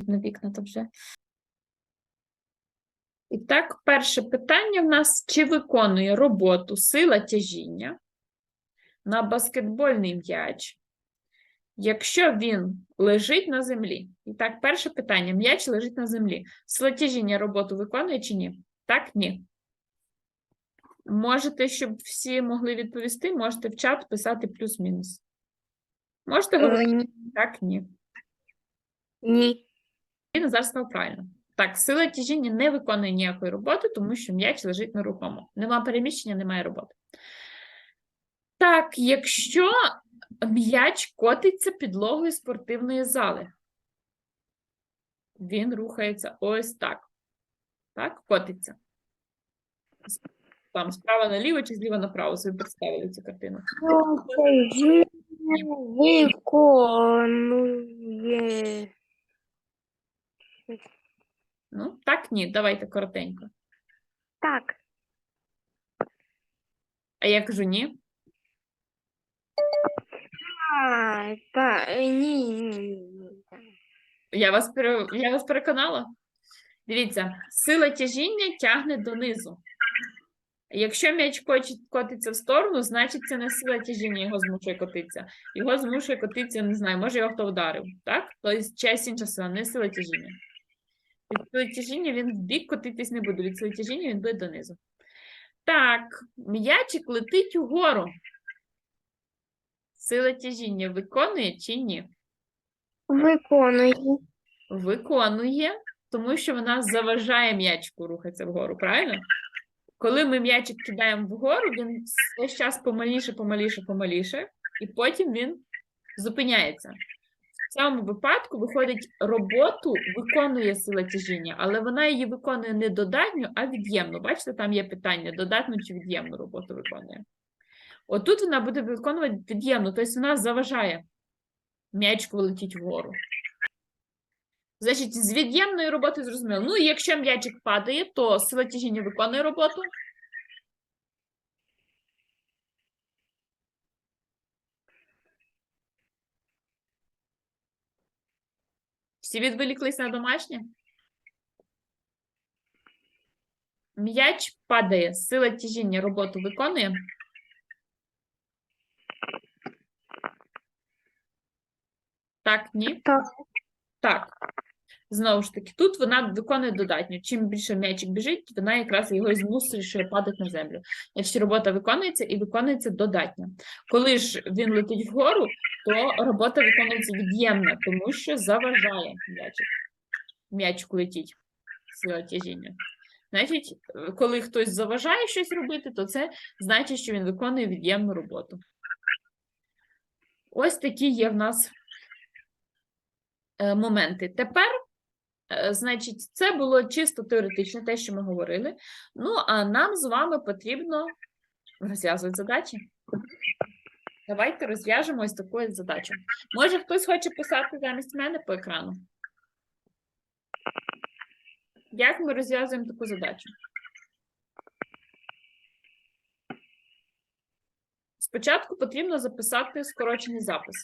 на вікна то вже. І так, перше питання в нас: чи виконує роботу сила тяжіння на баскетбольний м'яч, якщо він лежить на землі? І так, перше питання: м'яч лежить на землі. Сила тяжіння роботу виконує чи ні? Так, ні. Можете, щоб всі могли відповісти, можете в чат писати плюс-мінус. Можете говорити Ні. так, ні. Ні. І Назар сказав правильно. Так, сила тяжіння не виконує ніякої роботи, тому що м'яч лежить нерухомо. Нема переміщення, немає роботи. Так, якщо м'яч котиться підлогою спортивної зали, він рухається ось так. Так, котиться. Там справа наліво чи зліва направо собі представили цю картину. Виконує. Ну, так, ні, давайте коротенько. Так. А я кажу ні. А, та, ні, ні, ні. Я вас, пере... я вас переконала? Дивіться, сила тяжіння тягне донизу. Якщо м'яч коч- котиться в сторону, значить це не сила тяжіння його змушує котитися. Його змушує котитися, не знаю, може його хто вдарив, так? Тобто чиясь інша сила, не сила тяжіння. Від сили тяжіння він в бік котитись не буде, від сили тяжіння він буде донизу. Так, м'ячик летить угору. Сила тяжіння виконує чи ні? Виконує. Виконує, тому що вона заважає м'ячику рухатися вгору, правильно? Коли ми м'ячик кидаємо вгору, він весь час помаліше, помаліше, помаліше, і потім він зупиняється. Цьому випадку виходить, роботу виконує сила тяжіння, але вона її виконує не додатньо, а від'ємно. Бачите, там є питання: додатну чи від'ємну роботу виконує. Отут вона буде виконувати від'ємну, тобто вона заважає м'ячику летіть вгору. Значить, з від'ємної роботи зрозуміло. Ну, якщо м'ячик падає, то сила тяжіння виконує роботу. Всі відволіклись на домашнє? М'яч падає, сила тяжіння роботу виконує. Так, ні? Так. Так. Знову ж таки, тут вона виконує додатньо. Чим більше м'ячик біжить, вона якраз його і змушує падати на землю. Значить, робота виконується і виконується додатньо. Коли ж він летить вгору, то робота виконується від'ємно, тому що заважає м'ячик. М'ячик летіть сила тяжіння. Значить, коли хтось заважає щось робити, то це значить, що він виконує від'ємну роботу. Ось такі є в нас е, моменти. Тепер, значить, це було чисто теоретично, те, що ми говорили. Ну, а нам з вами потрібно розв'язувати задачі. Давайте розв'яжемо ось таку задачу. Може, хтось хоче писати замість мене по екрану? Як ми розв'язуємо таку задачу? Спочатку потрібно записати скорочений запис.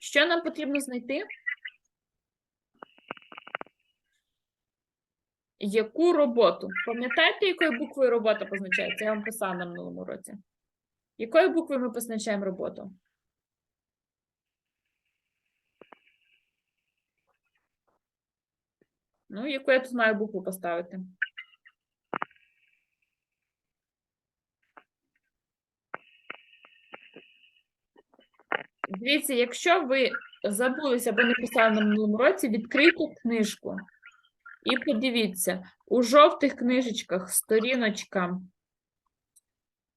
Що нам потрібно знайти? Яку роботу? Пам'ятаєте, якою буквою робота позначається? Я вам писала на минулому році. Якою буквою ми позначаємо роботу? Ну, яку я тут маю букву поставити? Дивіться, якщо ви забулися або не писали на минулому році, відкрийте книжку і подивіться, у жовтих книжечках сторіночка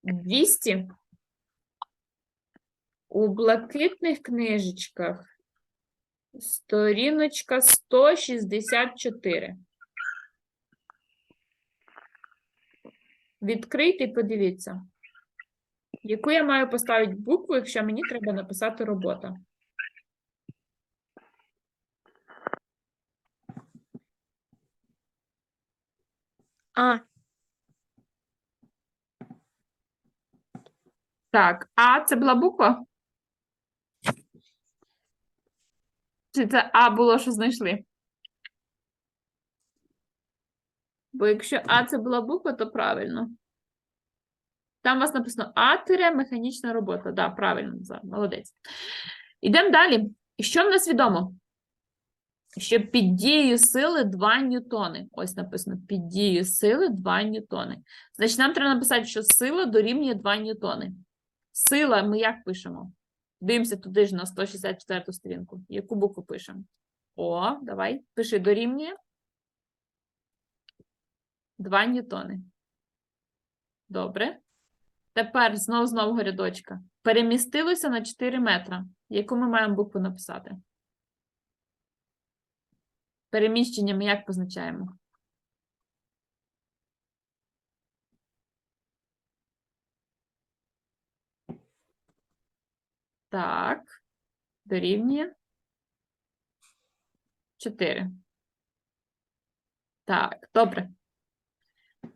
200, у блакитних книжечках сторіночка 164. Відкрийте і подивіться. Яку я маю поставити букву, якщо мені треба написати робота? А. Так, А це була буква? Чи це А було, що знайшли? Бо якщо А це була буква, то правильно. Там у вас написано А тире механічна робота. Да, правильно, молодець. Ідемо далі. Що в нас відомо? Що під дією сили 2 ньютони. Ось написано: під дією сили 2 ньютони. Значить, нам треба написати, що сила дорівнює 2 ньютони. Сила ми як пишемо? Дивимося туди ж на 164 сторінку. Яку букву пишемо? О, давай. Пиши дорівнює. 2 ньютони. Добре. Тепер знову з нового рядочка. Перемістилося на 4 метра. Яку ми маємо букву написати? Переміщення ми як позначаємо? Так. Дорівнює. 4. Так, добре.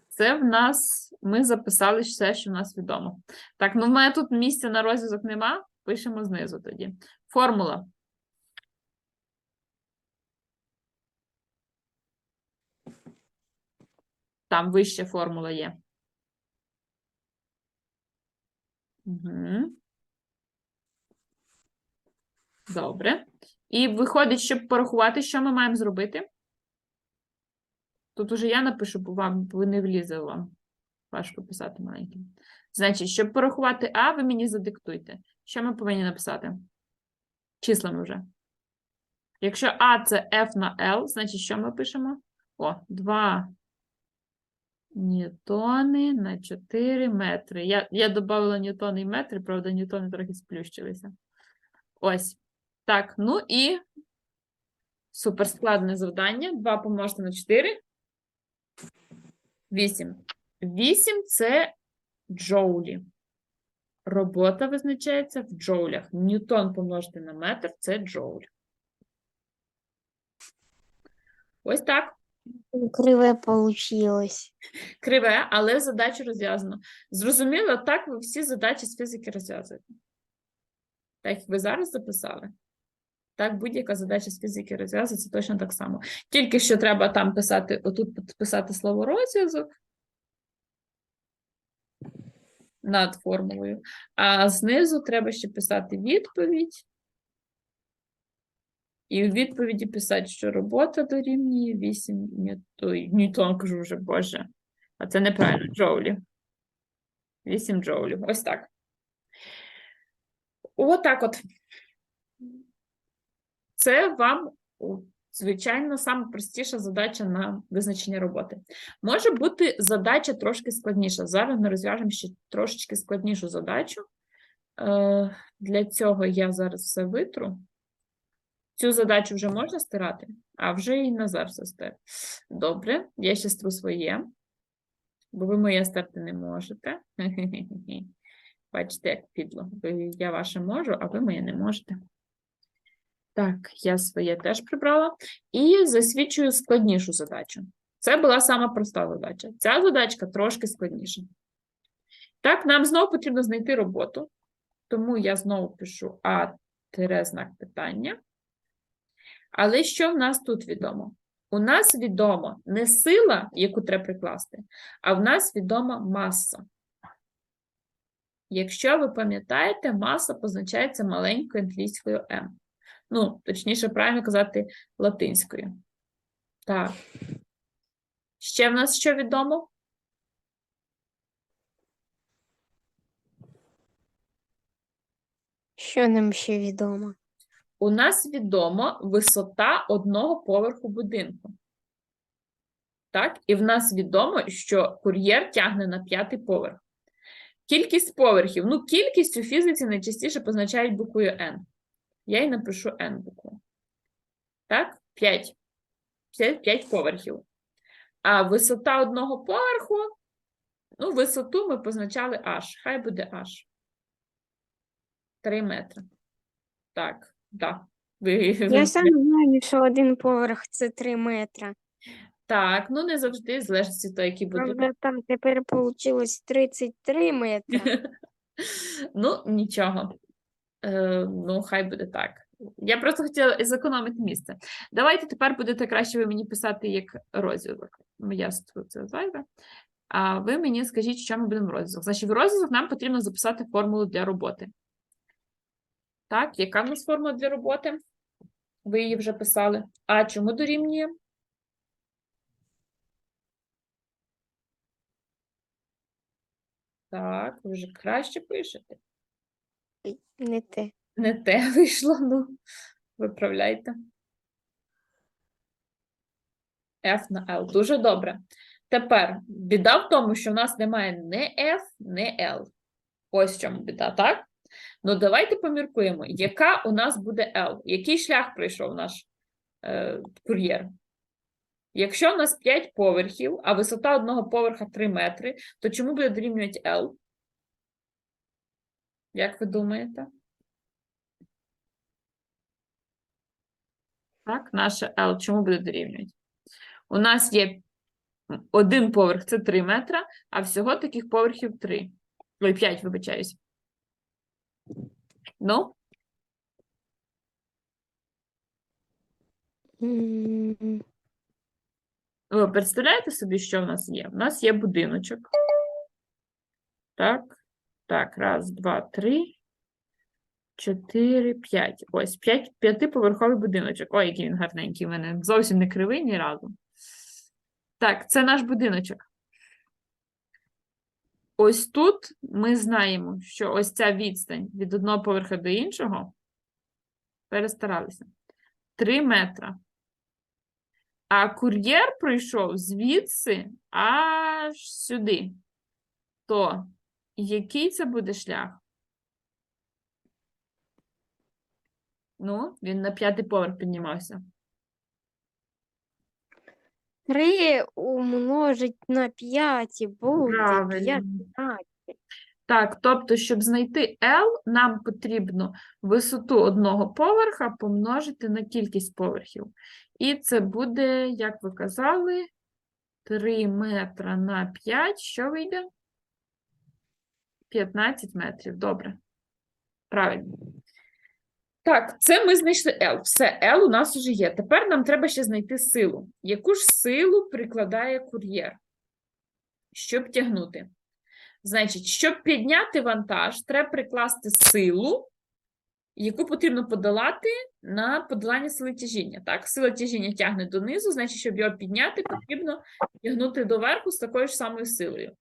Це в нас ми записали все, що в нас відомо. Так, ну в мене тут місця на розв'язок нема. Пишемо знизу тоді. Формула. Там вища формула є. Угу. Добре. І виходить, щоб порахувати, що ми маємо зробити. Тут уже я напишу, бо вам бо не влізе вам. Важко писати маленьким. Значить, щоб порахувати А, ви мені задиктуйте. Що ми повинні написати? Числами вже. Якщо А це F на L, значить, що ми пишемо? О, 2 ньютони на 4 метри. Я, я додавала ньютони і метри, правда, ньютони трохи сплющилися. Ось. Так, ну і суперскладне завдання. 2 помножити на 4. 8. 8 – це джоулі. Робота визначається в джоулях. Ньютон помножити на метр – це джоуль. Ось так. Криве получилось. Криве, але задачу розв'язано. Зрозуміло, так ви всі задачі з фізики розв'язуєте. Так, як ви зараз записали. Так, будь-яка задача з фізики розв'язується точно так само. Тільки що треба там писати, отут писати слово розв'язок над формулою, а знизу треба ще писати відповідь. І в відповіді писати, що робота дорівнює 8 ньютон, ньютон, кажу вже, боже. А це неправильно, джоулі. 8 джоулів. Ось так. Отак от. Це вам, звичайно, саме простіша задача на визначення роботи. Може бути задача трошки складніша. Зараз ми розв'яжемо ще трошечки складнішу задачу. Е, Для цього я зараз все витру. Цю задачу вже можна стирати, а вже і Назар стер. Добре, я ще стру своє, бо ви моє стерти не можете. Бачите, як підло. Я ваше можу, а ви моє не можете. Так, я своє теж прибрала. І засвідчую складнішу задачу. Це була сама проста задача. Ця задачка трошки складніша. Так, нам знову потрібно знайти роботу. Тому я знову пишу А знак питання. Але що в нас тут відомо? У нас відомо не сила, яку треба прикласти, а в нас відома маса. Якщо ви пам'ятаєте, маса позначається маленькою англійською m. Ну, точніше, правильно казати латинською. Так. Ще в нас що відомо? Що нам ще відомо? У нас відомо висота одного поверху будинку. Так, і в нас відомо, що кур'єр тягне на п'ятий поверх. Кількість поверхів. Ну, кількість у фізиці найчастіше позначають буквою n. Я й напишу n букву. Так, 5. Це 5 поверхів. А висота одного поверху, ну, висоту ми позначали h. Хай буде h. 3 метри. Так, Ви, Я сам знаю, що один поверх це 3 метри. Так, ну не завжди, залежить від того, який буде. Правда, там тепер вийшло 33 метри. Ну, нічого. Е, ну, хай буде так. Я просто хотіла зекономити місце. Давайте тепер будете краще ви мені писати як розв'язок. Я це зайве. А ви мені скажіть, що ми будемо розв'язок. Значить, в розв'язок нам потрібно записати формулу для роботи. Так, яка в нас формула для роботи? Ви її вже писали. А чому дорівнює? Так, ви вже краще пишете. Не те. Не те вийшло, ну, виправляйте. F на L. Дуже добре. Тепер біда в тому, що в нас немає ні F, ні L. Ось в чому біда, так? Ну, давайте поміркуємо, яка у нас буде L? Який шлях пройшов наш е, кур'єр? Якщо у нас 5 поверхів, а висота одного поверха 3 метри, то чому буде дорівнювати L? Як ви думаєте? Так, наше L чому буде дорівнювати? У нас є один поверх це 3 метра, а всього таких поверхів 3. Ой, 5, вибачаюсь. Ну, М, ви представляєте собі, що в нас є? У нас є будиночок. Так, так, раз, два, три, чотири, п'ять. Ось, п'ять, п'ятиповерховий будиночок. Ой, який він гарненький в мене. Зовсім не кривий ні разу. Так, це наш будиночок. Ось тут ми знаємо, що ось ця відстань від одного поверха до іншого перестаралися. 3 метра. А кур'єр пройшов звідси аж сюди. То який це буде шлях? Ну, він на п'ятий поверх піднімався. Три умножить на 5 і буде Правильно. 15. Так, тобто, щоб знайти L, нам потрібно висоту одного поверха помножити на кількість поверхів. І це буде, як ви казали, 3 метра на 5. Що вийде? 15 метрів. Добре. Правильно. Так, це ми знайшли L. Все, L у нас вже є. Тепер нам треба ще знайти силу. Яку ж силу прикладає кур'єр, щоб тягнути? Значить, щоб підняти вантаж, треба прикласти силу, яку потрібно подолати на подолання сили тяжіння. Так, сила тяжіння тягне донизу, значить, щоб його підняти, потрібно тягнути доверху з такою ж самою силою.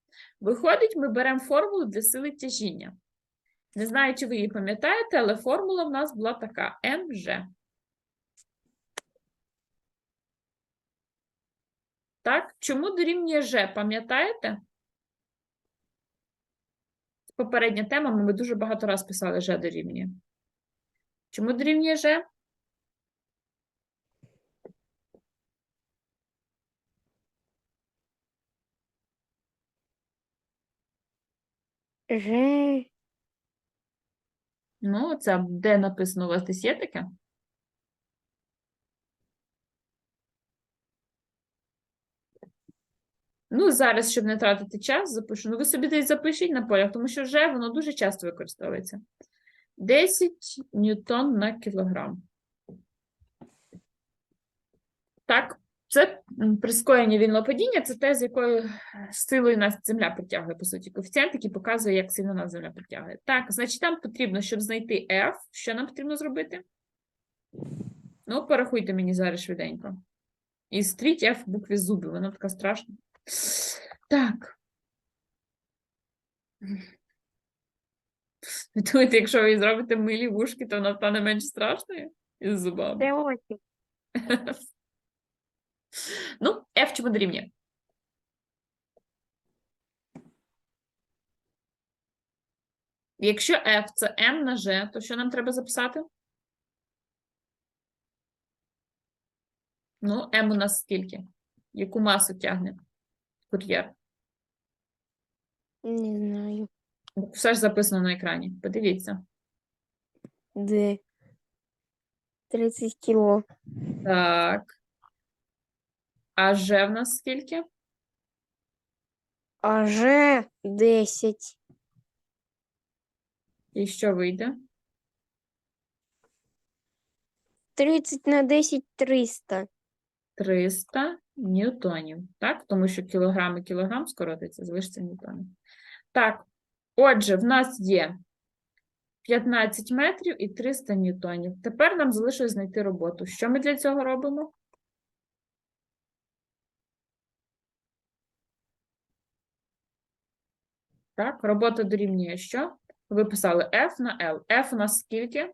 Виходить, ми беремо формулу для сили тяжіння. Не знаю, чи ви її пам'ятаєте, але формула в нас була така МЖ. Так, чому дорівнює Ж, пам'ятаєте? Попередня тема, ми дуже багато раз писали Ж дорівнює. Чому дорівнює Ж? Ж. Ну, це де написано у вас десь є таке? Ну, зараз, щоб не тратити час, запишу. Ну, ви собі десь запишіть на полях, тому що вже воно дуже часто використовується. 10 ньютон на кілограм. Так, це прискорення вільного падіння, це те, з якою е, силою нас Земля притягує, по суті. Коефіцієнт, який показує, як сильно нас Земля притягує. Так, значить, нам потрібно, щоб знайти F, що нам потрібно зробити? Ну, порахуйте мені зараз швиденько. І стріть F в букві зуби, вона така страшна. Так. Думаєте, якщо ви зробите милі вушки, то вона стане менш страшною із зубами? Це. Ну, F чому дорівнює? Якщо F це M на G, то що нам треба записати? Ну, M у нас скільки? Яку масу тягне кур'єр? Не знаю. Все ж записано на екрані. Подивіться. Де? 30 кіло. Так. А G в нас скільки? А Ж 10. І що вийде? 30 на 10 – 300. 300 ньютонів, так? Тому що кілограм і кілограм скоротиться, залишиться ньютони. Так, отже, в нас є 15 метрів і 300 ньютонів. Тепер нам залишилось знайти роботу. Що ми для цього робимо? Так, робота дорівнює що? Ви писали F на L. F у нас скільки?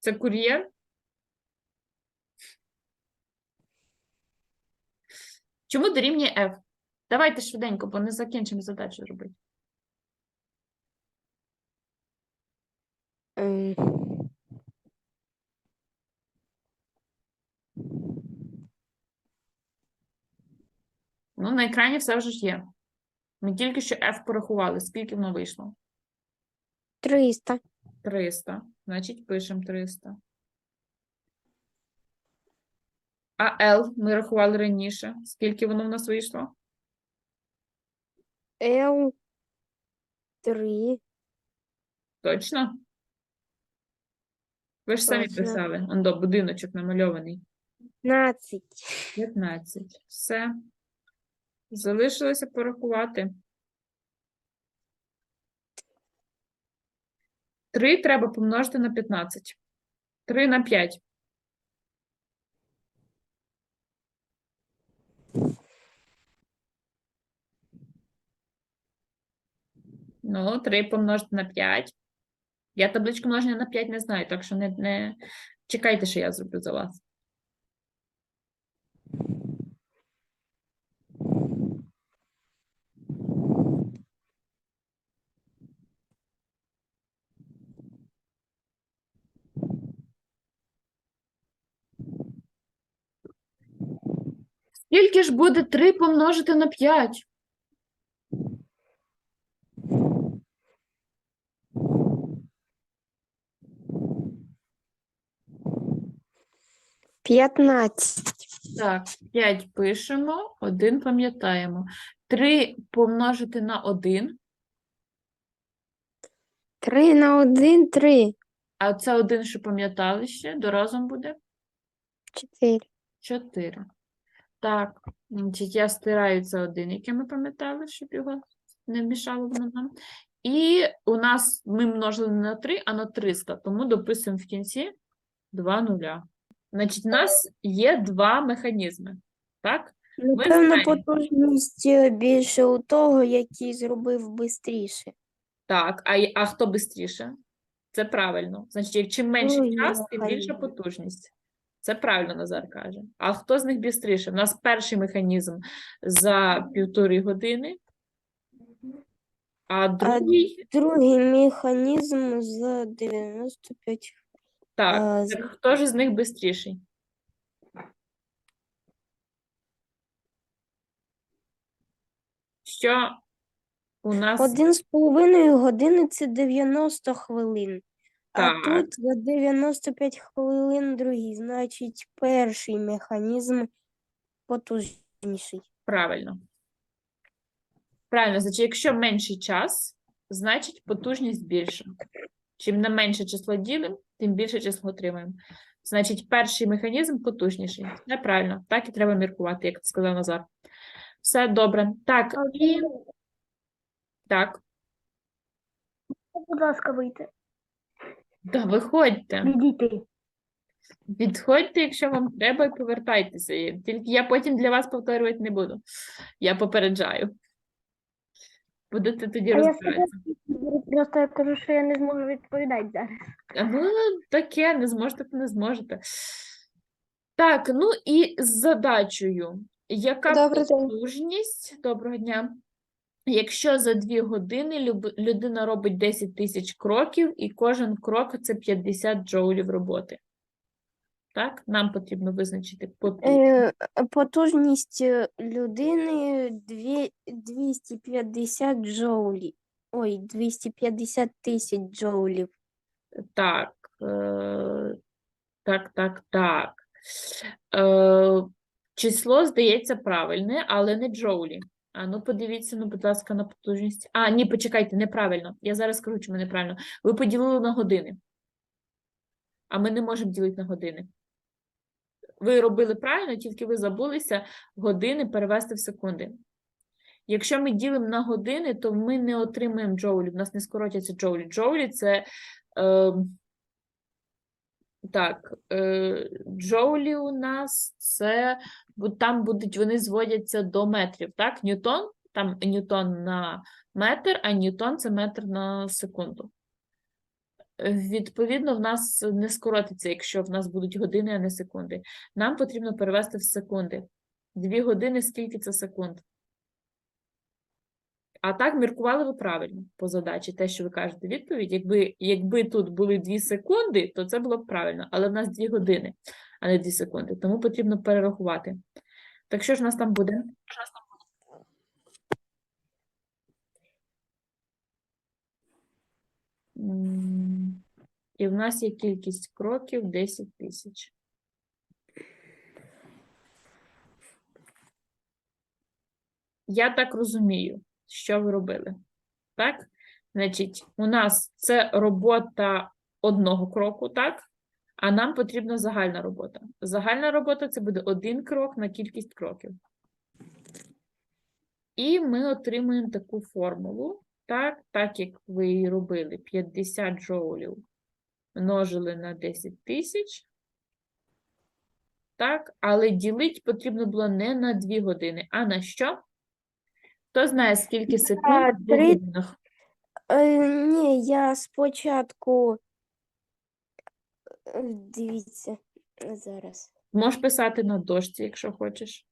Це кур'єр? Чому дорівнює F? Давайте швиденько, бо не закінчимо задачу робити. Ем, Ну, на екрані все вже ж є. Ми тільки що F порахували. Скільки воно вийшло? 300. 300. Значить, пишемо 300. А L ми рахували раніше. Скільки воно в нас вийшло? Л 3. Точно? Ви ж самі Точно. писали. Ондо, будиночок намальований. 15. 15. Все. Залишилося порахувати. 3 треба помножити на 15. 3 на 5. Ну, 3 помножити на 5. Я табличку множення на 5 не знаю, так що не, не... чекайте, що я зроблю за вас. Скільки ж буде 3 помножити на 5? П'ятнадцять. Так, 5 пишемо, 1 пам'ятаємо. 3 помножити на 1, Три на один, три. а це 1, що пам'ятали ще, до разом буде Чотири. 4. Так, я стираю це 1, який ми пам'ятали, щоб його не мішало воно нам. І у нас ми множили не на 3, а на 300, тому дописуємо в кінці 2 нуля. Значить, у нас є два механізми, так? Напевно, потужність більше у того, який зробив бистріше. Так, а, а хто швидше? Це правильно. Значить, чим менший Ой, час, тим більша потужність. Це правильно Назар каже. А хто з них швидше? У нас перший механізм за півтори години, а другий, Другий механізм за 95. так, а, хто ж з них швидший? Що у нас Один з половиною години це 90 хвилин. А Так. тут за 95 хвилин другий. Значить, перший механізм потужніший. Правильно. Правильно, значить, якщо менший час, значить потужність більша. Чим на менше число ділимо, тим більше число отримаємо. Значить, перший механізм потужніший. Все правильно, так і треба міркувати, як сказав Назар. Все добре. Так, так, Будь ласка, вийти. Да, виходьте. Відійти. Відходьте, якщо вам треба, і повертайтеся. Тільки я потім для вас повторювати не буду. Я попереджаю. Будете тоді розбиратися. Просто я кажу, що я не зможу відповідати зараз. А, Ну, таке, не зможете, то не зможете. Так, ну і з задачею. Яка Добрий день. потужність? Доброго дня. Якщо за 2 години людина робить 10 тисяч кроків, і кожен крок це 50 джоулів роботи. Так, нам потрібно визначити потужність. Е, потужність е, людини 250 джоулів. Ой, 250 тисяч джоулів. Так, е, так, так, так. Число, здається, правильне, але не джоулі. А ну подивіться, ну, будь ласка, на потужність. А, ні, почекайте, неправильно. Я зараз скажу, чому неправильно. Ви поділили на години. А ми не можемо ділити на години. Ви робили правильно, тільки ви забулися години перевести в секунди. Якщо ми ділимо на години, то ми не отримуємо джоулі, в нас не скоротяться джоулі. Джоулі це. Е, так, е, джоулі у нас це там будуть, вони зводяться до метрів, так? Ньютон, там ньютон на метр, а ньютон це метр на секунду. Е, Відповідно, в нас не скоротиться, якщо в нас будуть години, а не секунди. Нам потрібно перевести в секунди. Дві години, скільки це секунд? А так, міркували ви правильно по задачі, те, що ви кажете відповідь. Якби, якби тут були 2 секунди, то це було б правильно, але в нас 2 години, а не 2 секунди, тому потрібно перерахувати. Так що ж у нас там буде? І в нас є кількість кроків 10 тисяч. Я так розумію, що ви робили. Так? Значить, у нас це робота одного кроку, так? А нам потрібна загальна робота. Загальна робота це буде один крок на кількість кроків. І ми отримуємо таку формулу, так, так як ви її робили, 50 джоулів множили на 10 тисяч. Так, але ділити потрібно було не на 2 години, а на що? Хто знає, скільки секунд в три- годинах? Е, ні, я спочатку. е, Дивіться зараз. Можеш писати на дошці, якщо хочеш.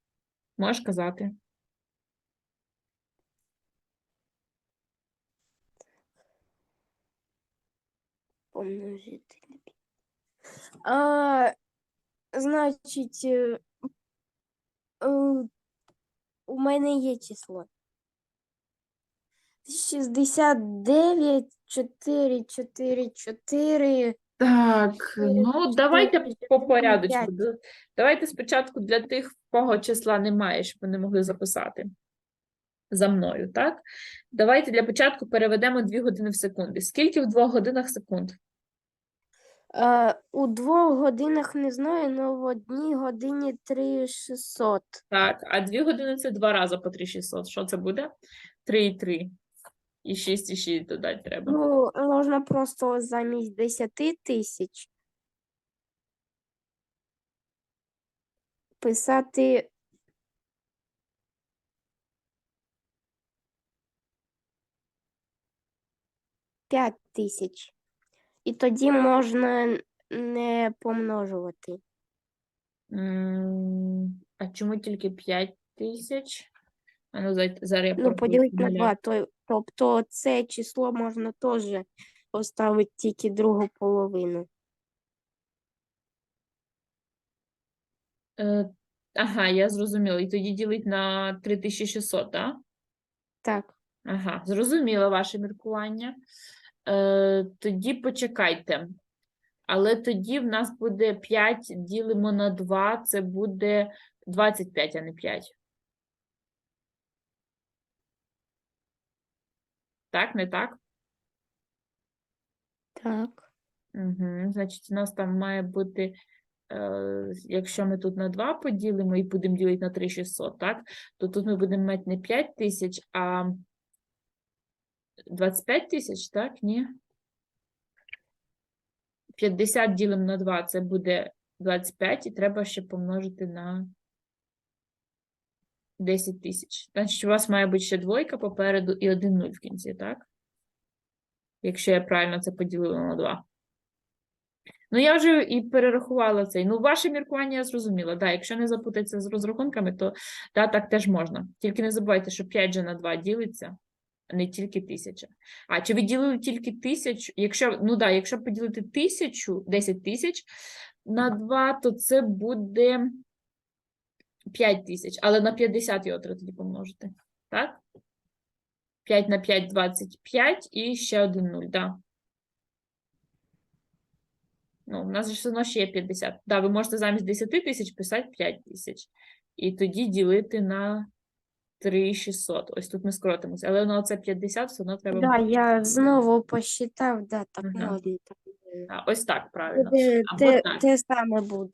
Можеш казати. Помножити. на. А, значить, е, е, у мене є число. 69, 4, 4, 4. Так, ну давайте по порядочку. Давайте спочатку для тих, в кого числа немає, щоб вони могли записати за мною, так? Давайте для початку переведемо 2 години в секунди. Скільки в 2 годинах секунд? Е, у двох годинах не знаю, але в одній годині 3600. Так, а 2 години це 2 рази по 3600. Що це буде? 3 і 3. І 6 і 6 додати треба. Ну, можна просто замість 10 тисяч писати п'ять тисяч. І тоді можна не помножувати. М, А чому тільки 5 тисяч? А ну, зараз я Ну, поділити на два. То, тобто це число можна теж поставити тільки другу половину. Е, Ага, я зрозуміла. І тоді ділить на 3600, так? Так. Ага, зрозуміла ваше міркування. Е, тоді почекайте. Але тоді в нас буде 5 ділимо на 2, це буде 25, а не 5. Так, не так? Так. Угу. Значить, у нас там має бути, е, якщо ми тут на 2 поділимо і будемо ділити на 3600, так? То тут ми будемо мати не 5 тисяч, а 25 тисяч, так? Ні? 50 ділимо на 2, це буде 25, і треба ще помножити на 10 тисяч. Значить, у вас має бути ще двойка попереду і один нуль в кінці, так? Якщо я правильно це поділила на 2. Ну, я вже і перерахувала цей. Ну, ваше міркування я зрозуміла. Да, якщо не запутатися з розрахунками, то да, так теж можна. Тільки не забувайте, що 5 же на 2 ділиться, а не тільки 1000. А чи ви ділили тільки 1000? Якщо, ну да, якщо поділити 1000, 10 тисяч на 2, то це буде 5 тисяч, але на 50 його треба тоді помножити. Так? 5 на 5 – 25 і ще один 0, да. Ну, у нас же все одно ще є 50. Да, ви можете замість 10 тисяч писати 5 тисяч. І тоді ділити на 3600. Ось тут ми скоротимося. Але на оце 50 все одно треба. Да, я знову посчитав, да, так Ага. Так. А, ось так, правильно. Або те, так. те саме буде.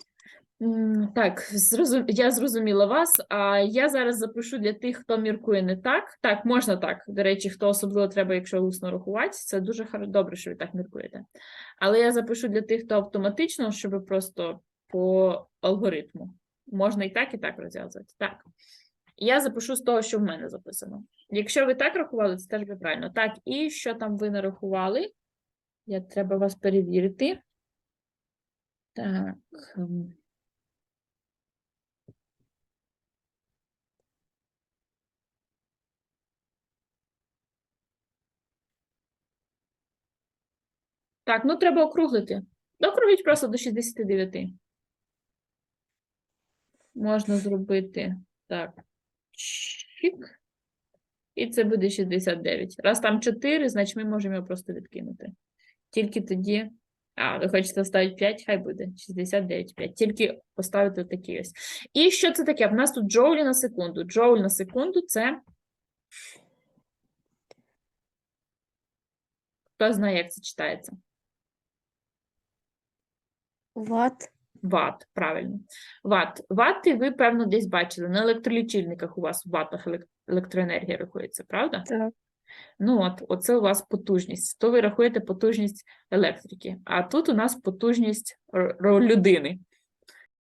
Так, зрозум... я зрозуміла вас. А я зараз запишу для тих, хто міркує не так. Так, можна так. До речі, хто особливо треба, якщо усно рахувати, це дуже хар- добре, що ви так міркуєте. Але я запишу для тих, хто автоматично, щоб просто по алгоритму. Можна і так, і так розв'язувати. Так. Я запишу з того, що в мене записано. Якщо ви так рахували, це теж буде правильно. Так, і що там ви нарахували? Я треба вас перевірити. Так. Так, ну треба округлити. Округліть просто до 69. Можна зробити так. Чик. І це буде 69. Раз там 4, значить ми можемо його просто відкинути. Тільки тоді. А, ви хочете ставити 5, хай буде 69, 5. Тільки поставити такий ось. І що це таке? В нас тут джоулі на секунду. Джоуль на секунду це. Хто знає, як це читається? Ват. Ват, правильно. Ват. Вати ви, певно, десь бачили. На електролічильниках у вас в ватах електроенергія рахується, правда? Так. Ну от, оце у вас потужність. То ви рахуєте потужність електрики. А тут у нас потужність людини.